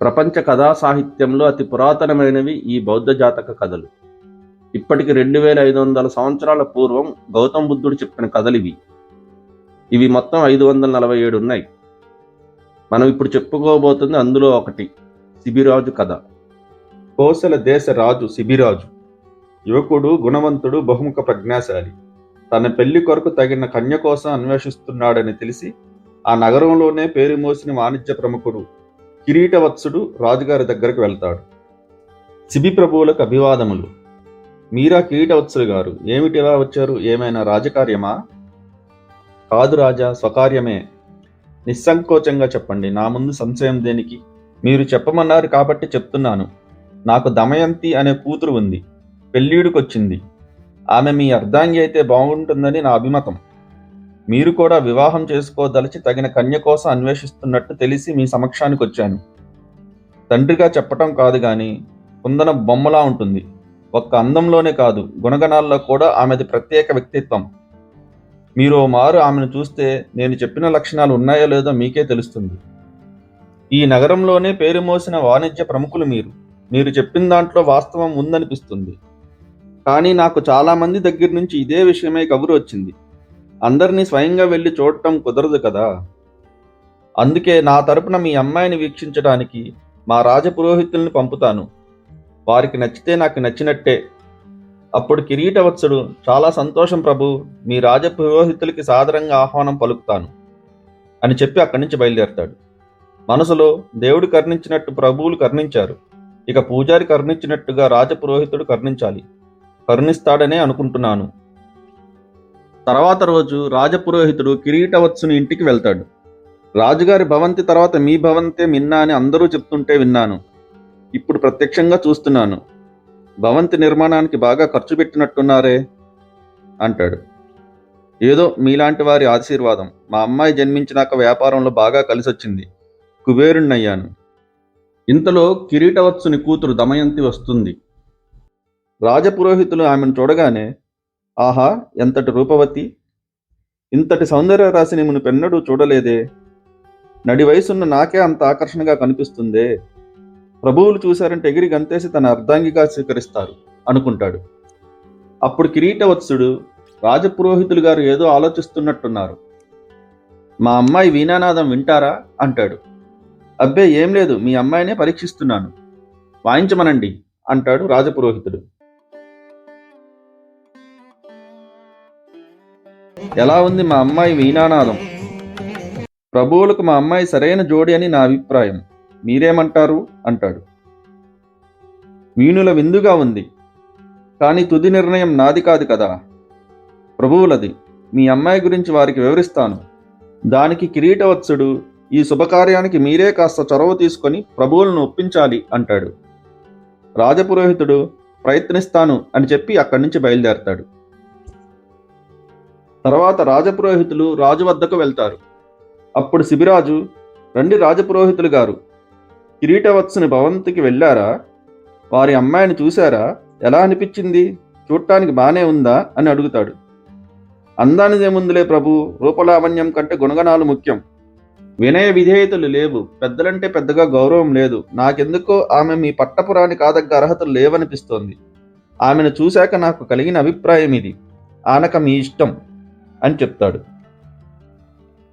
ప్రపంచ కథా సాహిత్యంలో అతి పురాతనమైనవి ఈ బౌద్ధ జాతక కథలు. ఇప్పటికి రెండు వేల ఐదు వందల సంవత్సరాల పూర్వం గౌతమ బుద్ధుడు చెప్పిన కథలు ఇవి. ఇవి మొత్తం ఐదు వందల నలభై ఏడు ఉన్నాయి. మనం ఇప్పుడు చెప్పుకోబోతుంది అందులో ఒకటి శిబిరాజు కథ. కోసల దేశ రాజు శిబిరాజు. యువకుడు గుణవంతుడు బహుముఖ ప్రజ్ఞాశాలి. తన పెళ్ళి కొరకు తగిన కన్య కోసం అన్వేషిస్తున్నాడని తెలిసి ఆ నగరంలోనే పేరు మోసిన వాణిజ్య ప్రముఖుడు కిరీటవత్సుడు రాజుగారి దగ్గరకు వెళ్తాడు. శిబి ప్రభువులకు అభివాదములు. మీరా కిరీటవత్సులు గారు ఏమిటి ఇలా వచ్చారు? ఏమైనా రాజకార్యమా? కాదు రాజా స్వకార్యమే. నిస్సంకోచంగా చెప్పండి. నా ముందు సంశయం దేనికి? మీరు చెప్పమన్నారు కాబట్టి చెప్తున్నాను. నాకు దమయంతి అనే కూతురు ఉంది. పెళ్ళీడుకొచ్చింది. ఆమె మీ అర్ధాంగి అయితే బాగుంటుందని నా అభిమతం. మీరు కూడా వివాహం చేసుకోదలిచి తగిన కన్య కోసం అన్వేషిస్తున్నట్టు తెలిసి మీ సమక్షానికి వచ్చాను. తండ్రిగా చెప్పటం కాదు కానీ కుందన బొమ్మలా ఉంటుంది. ఒక్క అందంలోనే కాదు గుణగణాల్లో కూడా ఆమెది ప్రత్యేక వ్యక్తిత్వం. మీరు మారు ఆమెను చూస్తే నేను చెప్పిన లక్షణాలు ఉన్నాయో లేదో మీకే తెలుస్తుంది. ఈ నగరంలోనే పేరు మోసిన వాణిజ్య ప్రముఖులు మీరు. మీరు చెప్పిన దాంట్లో వాస్తవం ఉందనిపిస్తుంది. కానీ నాకు చాలామంది దగ్గర నుంచి ఇదే విషయమై కబురు వచ్చింది. అందరినీ స్వయంగా వెళ్ళి చూడటం కుదరదు కదా. అందుకే నా తరపున మీ అమ్మాయిని వీక్షించడానికి మా రాజపురోహితుల్ని పంపుతాను. వారికి నచ్చితే నాకు నచ్చినట్టే. అప్పుడు కిరీటవత్సుడు చాలా సంతోషం ప్రభు మీ రాజపురోహితులకి సాదరంగా ఆహ్వానం పలుకుతాను అని చెప్పి అక్కడి నుంచి బయలుదేరతాడు. మనసులో దేవుడు కర్ణించినట్టు ప్రభువులు కర్ణించారు. ఇక పూజారి కర్ణించినట్టుగా రాజపురోహితుడు కర్ణించాలి. కరుణిస్తాడనే అనుకుంటున్నాను. తర్వాత రోజు రాజపురోహితుడు కిరీటవత్సుని ఇంటికి వెళ్తాడు. రాజుగారి భవంతి తర్వాత మీ భవంతే మిన్నా అని అందరూ చెప్తుంటే విన్నాను. ఇప్పుడు ప్రత్యక్షంగా చూస్తున్నాను. భవంతి నిర్మాణానికి బాగా ఖర్చు పెట్టినట్టున్నారే? అంటాడు. ఏదో మీలాంటి వారి ఆశీర్వాదం. మా అమ్మాయి జన్మించినాక వ్యాపారంలో బాగా కలిసొచ్చింది. కుబేరుణ్ణయ్యాను. ఇంతలో కిరీటవత్సుని కూతురు దమయంతి వస్తుంది. రాజపురోహితులు ఆమెను చూడగానే ఆహా ఎంతటి రూపవతి? ఇంతటి సౌందర్య రాశిని మును పెన్నడూ చూడలేదే. నడి వయసున్న నాకే అంత ఆకర్షణగా కనిపిస్తుందే. ప్రభువులు చూశారంటే ఎగిరి గంతేసి తన అర్ధాంగిగా స్వీకరిస్తారు అనుకుంటాడు. అప్పుడు కిరీటవత్సుడు రాజపురోహితులు గారు ఏదో ఆలోచిస్తున్నట్టున్నారు. మా అమ్మాయి వీణానాదం వింటారా? అంటాడు. అబ్బే ఏం లేదు మీ అమ్మాయినే పరీక్షిస్తున్నాను. వాయించమనండి అంటాడు రాజపురోహితుడు. ఎలా ఉంది మా అమ్మాయి వీణానాదం? ప్రభువులకు మా అమ్మాయి సరైన జోడి అని నా అభిప్రాయం. మీరేమంటారు? అంటాడు. వీణుల విందుగా ఉంది. కానీ తుది నిర్ణయం నాది కాదు కదా. ప్రభువులది. మీ అమ్మాయి గురించి వారికి వివరిస్తాను. దానికి కిరీటవత్సుడు ఈ శుభకార్యానికి మీరే కాస్త చొరవ తీసుకొని ప్రభువులను ఒప్పించాలి అంటాడు. రాజపురోహితుడు ప్రయత్నిస్తాను అని చెప్పి అక్కడి నుంచి బయలుదేరతాడు. తర్వాత రాజపురోహితులు రాజు వద్దకు వెళ్తారు. అప్పుడు శిబిరాజు రండి రాజపురోహితులు గారు కిరీటవత్సుని భవంతికి వెళ్ళారా? వారి అమ్మాయిని చూశారా? ఎలా అనిపించింది? చూడటానికి బాగానే ఉందా? అని అడుగుతాడు. అందానిదేముందులే ప్రభు రూపలావణ్యం కంటే గుణగణాలు ముఖ్యం. వినయ విధేయతలు లేవు. పెద్దలంటే పెద్దగా గౌరవం లేదు. నాకెందుకో ఆమె మీ పట్టపురాని కాదగ్గ అర్హతలు లేవనిపిస్తోంది. ఆమెను చూశాక నాకు కలిగిన అభిప్రాయం ఇది ఆనక మీ ఇష్టం. అని చెప్తాడు.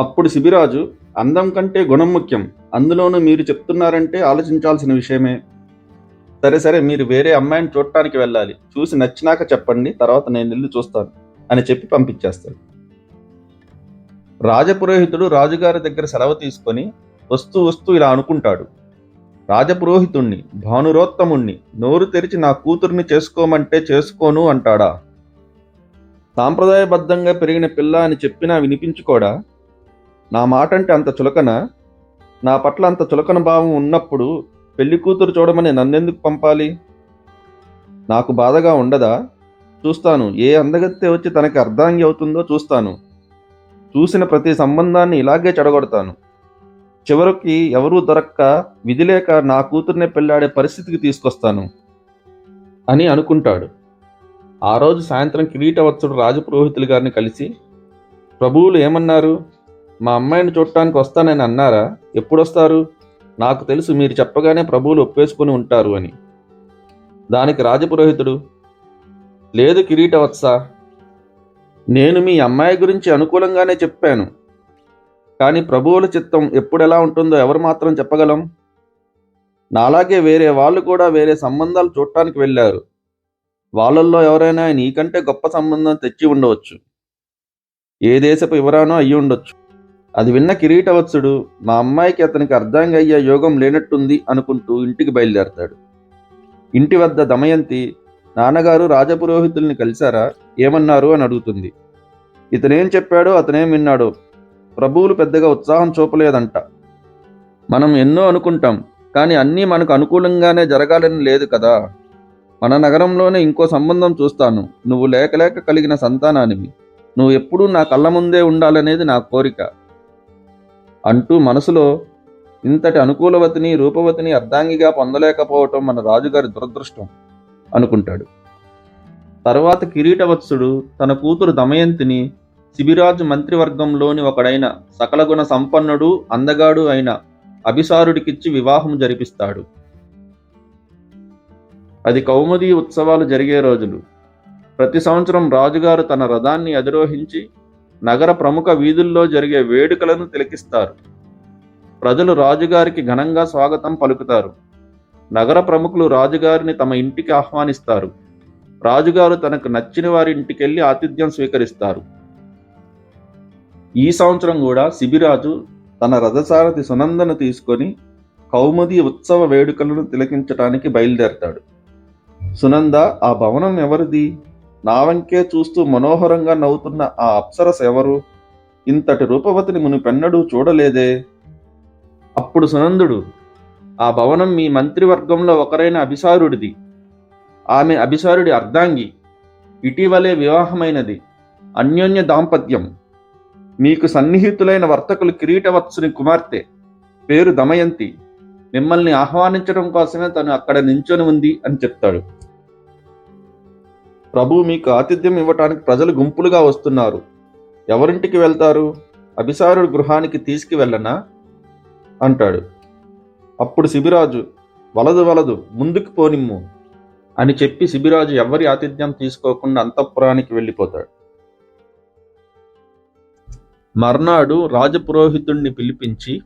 అప్పుడు శిబిరాజు అందం కంటే గుణం ముఖ్యం. అందులోనూ మీరు చెప్తున్నారంటే ఆలోచించాల్సిన విషయమే. సరే సరే మీరు వేరే అమ్మాయిని చూడటానికి వెళ్ళాలి. చూసి నచ్చినాక చెప్పండి తర్వాత నేను ఇల్లు చూస్తాను అని చెప్పి పంపించేస్తాడు. రాజపురోహితుడు రాజుగారి దగ్గర సెలవు తీసుకొని వస్తూ వస్తూ ఇలా అనుకుంటాడు. రాజపురోహితుణ్ణి భానురోత్తముణ్ణి నోరు తెరిచి నా కూతుర్ని చేసుకోమంటే చేసుకోను అంటాడా? సాంప్రదాయబద్ధంగా పెరిగిన పిల్ల అని చెప్పినా వినిపించుకోడా? నా మాట అంటే అంత చులకన? నా పట్ల అంత చులకన భావం ఉన్నప్పుడు పెళ్ళి కూతురు చూడమని నన్నెందుకు పంపాలి? నాకు బాధగా ఉండదా? చూస్తాను. ఏ అందగత్తె వచ్చి తనకి అర్ధాంగి అవుతుందో చూస్తాను. చూసిన ప్రతి సంబంధాన్ని ఇలాగే చెడగొడతాను. చివరికి ఎవరూ దొరక్క విధి లేక నా కూతుర్నే పెళ్ళాడే పరిస్థితికి తీసుకొస్తాను అని అనుకుంటాడు. ఆ రోజు సాయంత్రం కిరీటవత్సుడు రాజపురోహితులు గారిని కలిసి ప్రభువులు ఏమన్నారు? మా అమ్మాయిని చూడటానికి వస్తానని అన్నారా? ఎప్పుడొస్తారు? నాకు తెలుసు మీరు చెప్పగానే ప్రభువులు ఒప్పేసుకుని ఉంటారు అని. దానికి రాజపురోహితుడు లేదు కిరీటవత్స నేను మీ అమ్మాయి గురించి అనుకూలంగానే చెప్పాను. కానీ ప్రభువుల చిత్తం ఎప్పుడెలా ఉంటుందో ఎవరు మాత్రం చెప్పగలం? నాలాగే వేరే వాళ్ళు కూడా వేరే సంబంధాలు చూడటానికి వెళ్ళారు. వాళ్ళల్లో ఎవరైనా నీకంటే గొప్ప సంబంధం తెచ్చి ఉండవచ్చు. ఏ దేశపు వివరానో అయ్యి ఉండొచ్చు. అది విన్న కిరీటవత్సుడు మా అమ్మాయికి అతనికి అర్ధంగా అయ్యే యోగం లేనట్టుంది అనుకుంటూ ఇంటికి బయలుదేరతాడు. ఇంటి వద్ద దమయంతి నాన్నగారు రాజపురోహితుల్ని కలిశారా? ఏమన్నారు? అని అడుగుతుంది. ఇతనేం చెప్పాడో అతనేం విన్నాడో. ప్రభువులు పెద్దగా ఉత్సాహం చూపలేదంట. మనం ఎన్నో అనుకుంటాం కానీ అన్నీ మనకు అనుకూలంగానే జరగాలని లేదు కదా. మన నగరంలోనే ఇంకో సంబంధం చూస్తాను. నువ్వు లేకలేక కలిగిన సంతానానివి. నువ్వు ఎప్పుడూ నా కళ్ళ ముందే ఉండాలనేది నా కోరిక. అంటూ మనసులో ఇంతటి అనుకూలవతిని రూపవతిని అర్ధాంగిగా పొందలేకపోవటం మన రాజుగారి దురదృష్టం అనుకుంటాడు. తర్వాత కిరీటవత్సుడు తన కూతురు దమయంతిని శిబిరాజు మంత్రివర్గంలోని ఒకడైన సకల గుణ సంపన్నుడు అందగాడు అయిన అభిసారుడికిచ్చి వివాహం జరిపిస్తాడు. అది కౌముది ఉత్సవాలు జరిగే రోజులు. ప్రతి సంవత్సరం రాజుగారు తన రథాన్ని అధిరోహించి నగర ప్రముఖ వీధుల్లో జరిగే వేడుకలను తిలకిస్తారు. ప్రజలు రాజుగారికి ఘనంగా స్వాగతం పలుకుతారు. నగర ప్రముఖులు రాజుగారిని తమ ఇంటికి ఆహ్వానిస్తారు. రాజుగారు తనకు నచ్చిన వారి ఇంటికెళ్ళి ఆతిథ్యం స్వీకరిస్తారు. ఈ సంవత్సరం కూడా శిబిరాజు తన రథసారథి సునందను తీసుకొని కౌముది ఉత్సవ వేడుకలను తిలకించటానికి బయలుదేరతాడు. సునంద ఆ భవనం ఎవరిది? నా వంకే చూస్తూ మనోహరంగా నవ్వుతున్న ఆ అప్సరస ఎవరు? ఇంతటి రూపవతిని మునిపెన్నడూ చూడలేదే. అప్పుడు సునందుడు ఆ భవనం మీ మంత్రివర్గంలో ఒకరైన అభిసారుడిది. ఆమె అభిసారుడి అర్ధాంగి. ఇటీవలే వివాహమైనది. అన్యోన్య దాంపత్యం. మీకు సన్నిహితులైన వర్తకులు కిరీటవత్సుని కుమార్తె. పేరు దమయంతి. మిమ్మల్ని ఆహ్వానించడం కోసమే తను అక్కడ నించొని ఉంది అని చెప్తాడు. ప్రభు మీకు ఆతిథ్యం ఇవ్వటానికి ప్రజలు గుంపులుగా వస్తున్నారు. ఎవరింటికి వెళ్తారు? అభిసారుడు గృహానికి తీసుకువెళ్ళనా? అంటాడు. అప్పుడు శిబిరాజు వలదు వలదు ముందుకు పోనిమ్ము అని చెప్పి శిబిరాజు ఎవరి ఆతిథ్యం తీసుకోకుండా అంతఃపురానికి వెళ్ళిపోతాడు. మర్నాడు రాజపురోహితుణ్ణి పిలిపించి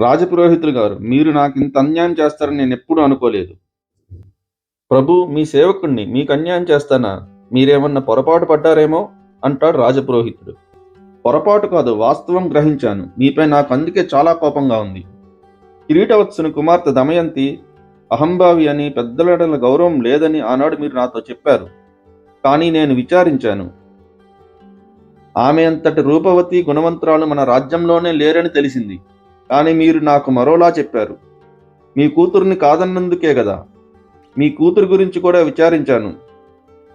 రాజపురోహితులు గారు మీరు నాకు ఇంత అన్యాయం చేస్తారని నేను ఎప్పుడూ అనుకోలేదు. ప్రభు మీ సేవకుణ్ణి మీకు అన్యాయం చేస్తానా? మీరేమన్నా పొరపాటు పడ్డారేమో? అంటాడు రాజపురోహితుడు. పొరపాటు కాదు వాస్తవం గ్రహించాను. మీపై నాకు అందుకే చాలా కోపంగా ఉంది. కిరీటవత్సుని కుమార్తె దమయంతి అహంభావి అని పెద్దలడల గౌరవం లేదని ఆనాడు మీరు నాతో చెప్పారు. కానీ నేను విచారించాను. ఆమె అంతటి రూపవతి గుణవంతురాలు మన రాజ్యంలోనే లేరని తెలిసింది. కానీ మీరు నాకు మరోలా చెప్పారు. మీ కూతుర్ని కాదన్నందుకే కదా మీ కూతురు గురించి కూడా విచారించాను.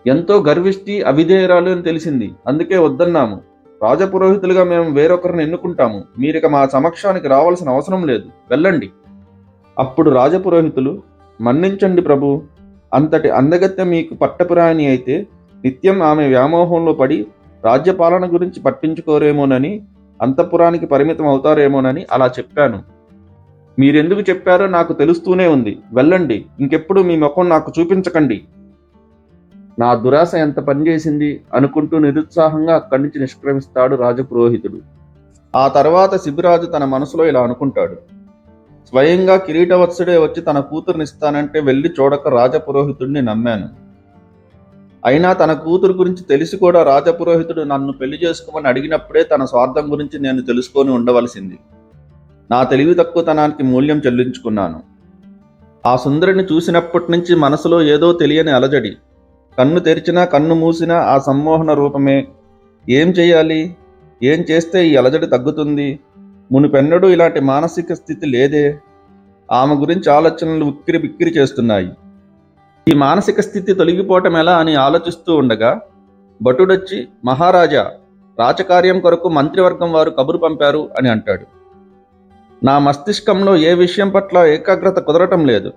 ఎంతో గర్విష్టి అవిధేయరాలు అని తెలిసింది. అందుకే వద్దన్నాము. రాజపురోహితులుగా మేము వేరొకరిని ఎన్నుకుంటాము. మీరిక మా సమక్షానికి రావాల్సిన అవసరం లేదు. వెళ్ళండి. అప్పుడు రాజపురోహితులు మన్నించండి ప్రభు. అంతటి అందగత్య మీకు పట్టపురాణి అయితే నిత్యం ఆమె వ్యామోహంలో పడి రాజ్యపాలన గురించి పట్టించుకోరేమోనని అంతఃపురానికి పరిమితం అవుతారేమోనని అలా చెప్పాను. మీరెందుకు చెప్పారో నాకు తెలుస్తూనే ఉంది. వెళ్ళండి. ఇంకెప్పుడు మీ ముఖం నాకు చూపించకండి. నా దురాశ ఎంత పనిచేసింది అనుకుంటూ నిరుత్సాహంగా అక్కడి నుంచి నిష్క్రమిస్తాడు రాజపురోహితుడు. ఆ తర్వాత శిబిరాజు తన మనసులో ఇలా అనుకుంటాడు. స్వయంగా కిరీటవత్సుడే వచ్చి తన కూతురునిస్తానంటే వెళ్ళి చూడక రాజపురోహితుడిని నమ్మాను. అయినా తన కూతురు గురించి తెలిసి కూడా రాజపురోహితుడు నన్ను పెళ్ళి చేసుకోమని అడిగినప్పుడే తన స్వార్థం గురించి నేను తెలుసుకొని ఉండవలసింది. నా తెలివి తక్కువతనానికి మూల్యం చెల్లించుకున్నాను. ఆ సుందరిని చూసినప్పటి నుంచి మనసులో ఏదో తెలియని అలజడి. కన్ను తెరిచినా కన్ను మూసినా ఆ సమ్మోహన రూపమే. ఏం చేయాలి? ఏం చేస్తే ఈ అలజడి తగ్గుతుంది? మునిపెన్నడూ ఇలాంటి మానసిక స్థితి లేదే. ఆమె గురించి ఆలోచనలు ఉక్కిరి బిక్కిరి చేస్తున్నాయి. ఈ మానసిక స్థితి తొలగిపోవటం ఎలా అని ఆలోచిస్తూ ఉండగా భటుడొచ్చి మహారాజా రాజకార్యం కొరకు మంత్రివర్గం వారు కబురు పంపారు అని అంటాడు. నా మస్తిష్కంలో ఏ విషయం పట్ల ఏకాగ్రత కుదరటం లేదు.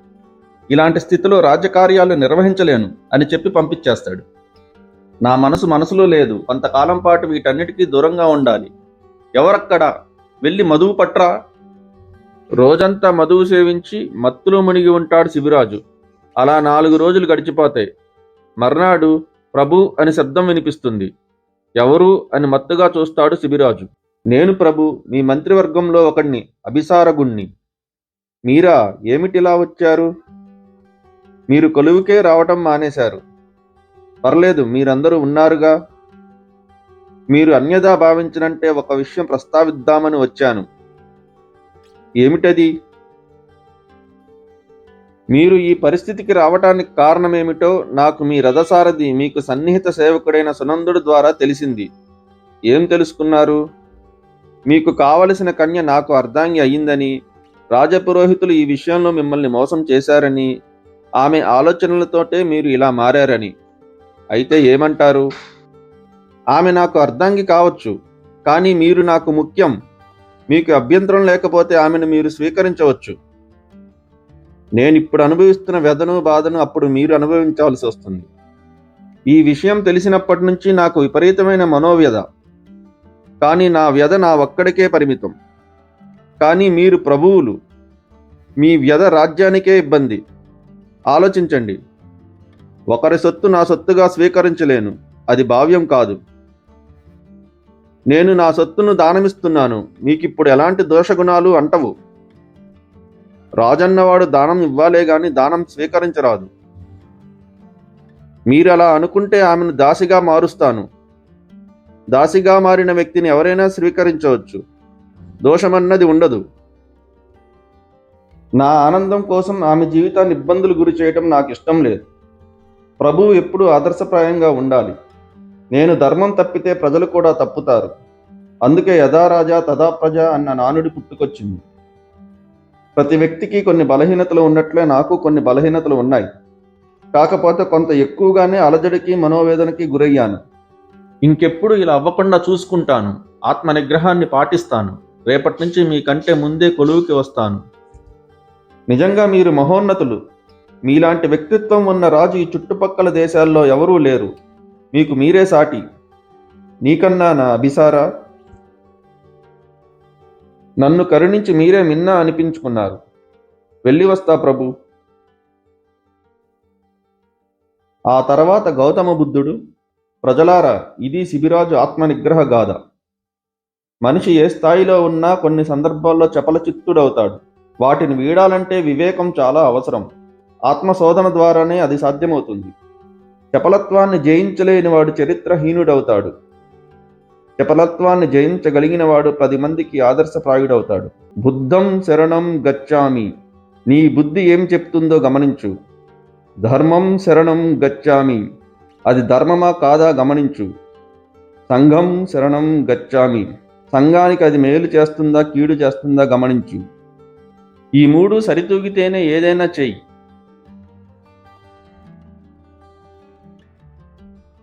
ఇలాంటి స్థితిలో రాజకార్యాలు నిర్వహించలేను అని చెప్పి పంపించేస్తాడు. నా మనసు మనసులో లేదు. కొంతకాలం పాటు వీటన్నిటికీ దూరంగా ఉండాలి. ఎవరక్కడ? వెళ్ళి మధువు పట్రా. రోజంతా మధువు సేవించి మత్తులో మునిగి ఉంటాడు శిబిరాజు. అలా నాలుగు రోజులు గడిచిపోతాయి. మర్నాడు ప్రభు అని శబ్దం వినిపిస్తుంది. ఎవరు అని మత్తుగా చూస్తాడు శిబిరాజు. నేను ప్రభు మీ మంత్రివర్గంలో ఒకడిని అభిసారగుణ్ణి. మీరా ఏమిటిలా వచ్చారు? మీరు కొలువుకే రావటం మానేశారు. పర్లేదు మీరందరూ ఉన్నారుగా. మీరు అన్యదా భావించినంటే ఒక విషయం ప్రస్తావిద్దామని వచ్చాను. ఏమిటది? మీరు ఈ పరిస్థితికి రావటానికి కారణమేమిటో నాకు మీ రథసారథి మీకు సన్నిహిత సేవకుడైన సునందుడు ద్వారా తెలిసింది. ఏం తెలుసుకున్నారు? మీకు కావలసిన కన్య నాకు అర్ధాంగి అయ్యిందని రాజపురోహితులు ఈ విషయంలో మిమ్మల్ని మోసం చేశారని ఆమె ఆలోచనలతోటే మీరు ఇలా మారారని. అయితే ఏమంటారు? ఆమె నాకు అర్ధాంగి కావచ్చు కానీ మీరు నాకు ముఖ్యం. మీకు అభ్యంతరం లేకపోతే ఆమెను మీరు స్వీకరించవచ్చు. నేను ఇప్పుడు అనుభవిస్తున్న వ్యధను బాధను అప్పుడు మీరు అనుభవించాల్సి వస్తుంది. ఈ విషయం తెలిసినప్పటి నుంచి నాకు విపరీతమైన మనోవ్యధ. కానీ నా వ్యధ నా ఒక్కడికే పరిమితం. కానీ మీరు ప్రభువులు మీ వ్యధ రాజ్యానికే ఇబ్బంది. ఆలోచించండి. ఒకరి సొత్తు నా సొత్తుగా స్వీకరించలేను. అది భావ్యం కాదు. నేను నా సొత్తును దానమిస్తున్నాను. మీకిప్పుడు ఎలాంటి దోషగుణాలు అంటవు. రాజన్నవాడు దానం ఇవ్వాలే గాని దానం స్వీకరించరాదు. మీరు అలా అనుకుంటే ఆమెను దాసిగా మారుస్తాను. దాసిగా మారిన వ్యక్తిని ఎవరైనా స్వీకరించవచ్చు. దోషమన్నది ఉండదు. నా ఆనందం కోసం ఆమె జీవితాన్ని ఇబ్బందులు గురి చేయటం నాకు ఇష్టం లేదు. ప్రభువు ఎప్పుడూ ఆదర్శప్రాయంగా ఉండాలి. నేను ధర్మం తప్పితే ప్రజలు కూడా తప్పుతారు. అందుకే యథారాజా తథా ప్రజ అన్న నానుడి పుట్టుకొచ్చింది. ప్రతి వ్యక్తికి కొన్ని బలహీనతలు ఉన్నట్లే నాకు కొన్ని బలహీనతలు ఉన్నాయి. కాకపోతే కొంత ఎక్కువగానే అలజడికి మనోవేదనకి గురయ్యాను. ఇంకెప్పుడు ఇలా అవ్వకుండా చూసుకుంటాను. ఆత్మ నిగ్రహాన్ని పాటిస్తాను. రేపటి నుంచి మీ కంటే ముందే కొలువుకి వస్తాను. నిజంగా మీరు మహోన్నతులు. మీలాంటి వ్యక్తిత్వం ఉన్న రాజు ఈ చుట్టుపక్కల దేశాల్లో ఎవరూ లేరు. మీకు మీరే సాటి. నీకన్నా నా అభిసారా? నన్ను కరుణించి మీరే మిన్నా అనిపించుకున్నారు. వెళ్ళి వస్తా ప్రభు. ఆ తర్వాత గౌతమ బుద్ధుడు ప్రజలారా ఇది శిబిరాజు ఆత్మనిగ్రహ గాథ. మనిషి ఏ స్థాయిలో ఉన్నా కొన్ని సందర్భాల్లో చపలచిత్తుడవుతాడు. వాటిని వీడాలంటే వివేకం చాలా అవసరం. ఆత్మశోధన ద్వారానే అది సాధ్యమవుతుంది. చపలత్వాన్ని జయించలేని వాడు చరిత్రహీనుడవుతాడు. చపలత్వాన్ని జయించగలిగిన వాడు పది మందికి ఆదర్శప్రాయుడవుతాడు. బుద్ధం శరణం గచ్చామి. నీ బుద్ధి ఏం చెప్తుందో గమనించు. ధర్మం శరణం గచ్చామి. అది ధర్మమా కాదా గమనించు. సంఘం శరణం గచ్చామి. సంఘానికి అది మేలు చేస్తుందా కీడు చేస్తుందా గమనించు. ఈ మూడు సరితూగితేనే ఏదైనా చెయ్యి.